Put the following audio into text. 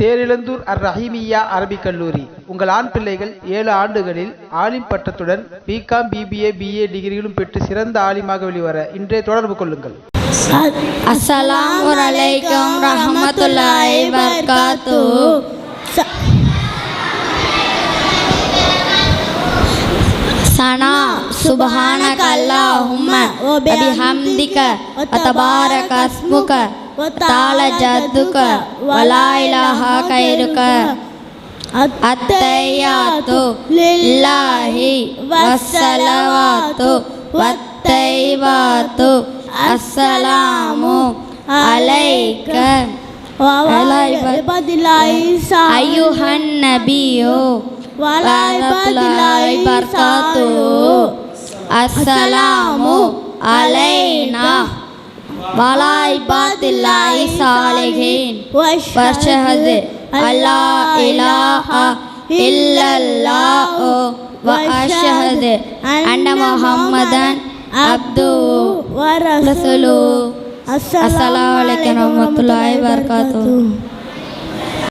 தேரிழந்தூர் அர் ரஹீமியா அரபிக் கல்லூரி. உங்கள் ஆண் பிள்ளைகள் ஏழு ஆண்டுகளில் ஆலிம் பட்டத்துடன் பிகாம் பிபிஏ பிஏ டிகிரிகளும் பெற்று சிறந்த ஆலிமாக வெளிவர இன்றே தொடர்பு கொள்ளுங்கள். அஸ்ஸலாமு அலைக்கும் ரஹமத்துல்லாஹி வபரகாத்து சனா சுபஹானக அல்லாஹும்ம வ பிஹம்திக வ தபாரக அஸ்முக வ தஆல ஜத்துக வ லா இலாஹா கைருக. அத்தையாத்து லில்லாஹி வஸ்ஸலவாத்து வத்தைவாத்து அஸ்ஸலாமு அலைக்க. நபியோ வரஹ்மத்துல்லாஹி வபரகாத்துஹு அஸ்ஸலாமு அலைனா வலா இபாதில்லாஹி சாலிஹீன் வஷஹது அல்லா இலாஹா இல்லல்லாஹு. வ அஷ்ஹது அன்ன முஹம்மதன் அப்து ரசூலு. அஸ்ஸலாமு அலைக்கும் வரஹ்மத்துல்லாஹி வபரகாத்துஹு